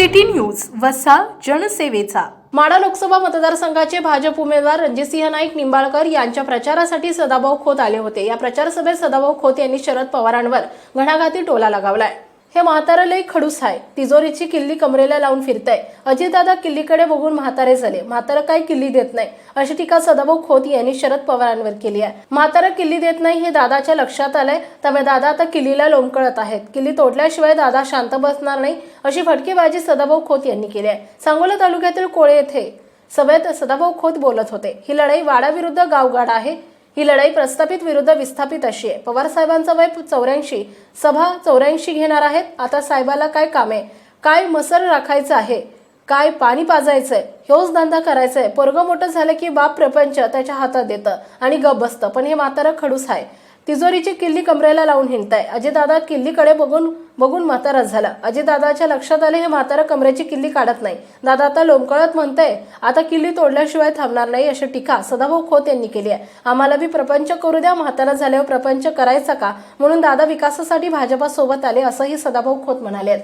City news वसा जनसेवेचा. माडा लोकसभा मतदारसंघाचे भाजप उमेदवार रणजितसिंह नाईक निंबाळकर यांच्या प्रचारासाठी सदाभाऊ खोत आले होते. या प्रचारसभेत सदाभाऊ खोत यांनी शरद पवारांवर घणाघाती टोला लगावलाय. हे म्हातारं लई खडूस आहे तिजोरीची किल्ली कमरेला लावून फिरताय. अजितदादा किल्लीकडे बघून म्हातारे झाले. म्हातारं काय किल्ली देत नाही. अशी टीका सदाभाऊ खोत यांनी शरद पवारांवर केली आहे. म्हातारं किल्ली देत नाही हे दादाच्या लक्षात आलंय. त्यामुळे दादा आता किल्लीला लोंबकळत आहेत. किल्ली तोडल्याशिवाय दादा शांत बसणार नाही अशी फटकेबाजी सदाभाऊ खोत यांनी केली आहे. सांगोला तालुक्यातील कोळे येथे सभेत सदाभाऊ खोत बोलत होते. ही लढाई वाडाविरुद्ध गावगाड आहे. ही लढाई प्रस्थापित विरुद्ध विस्थापित अशी आहे. पवार साहेबांचा वय चौऱ्याऐंशी. सभा चौऱ्याऐंशी घेणार आहेत. आता साहेबाला काय कामे काय मसर राखायचं आहे? काय पाणी पाजायचंय ह्योच धंदा करायचाय पोरगं मोठं झालं की बाप प्रपंच त्याच्या हातात देतं आणि गप बसतं. पण हे म्हातारं खडूस आहे. तिजोरीची किल्ली कमरेला लावून हिंडताय. अजितदादा किल्लीकडे बघून बघून म्हातारा झाला. अजितदादाच्या लक्षात आले हे म्हातारा कमरेची किल्ली काढत नाही. दादा आता लोंबकळत म्हणतंय आता किल्ली तोडल्याशिवाय थांबणार नाही अशी टीका सदाभाऊ खोत यांनी केली आहे. आम्हाला बी प्रपंच करू द्या म्हातारा झाल्यावर प्रपंच करायचा का? म्हणून दादा विकासासाठी भाजपासोबत आले असंही सदाभाऊ खोत म्हणाले.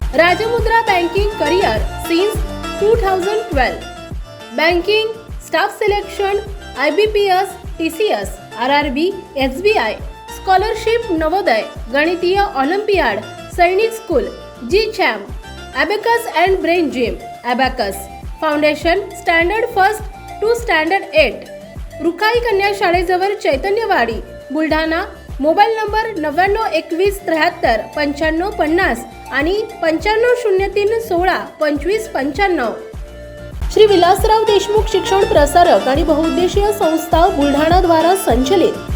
Rajmudra banking career since two thousand twelve. Banking staff selection I B P S T C S R R B S B I. Scholarship Navodaya गणितीय ऑलिम्पियाड सैनिक स्कूल जी charm abacus and brain gym abacus foundation standard first to standard eight Rukhai कन्या शाळेजवळ Chaitanyawadi Buldhana mobile number नव्याण्णव एकवीस त्र्याहत्तर पंच्याण्णव पन्नास आणि पंच्याण्णव शून्य तीन सोळा पंचवीस पंच्याण्णव. श्री विलासराव देशमुख शिक्षण प्रसारक आणि बहुउद्देशीय संस्था बुलढाणा द्वारा संचलित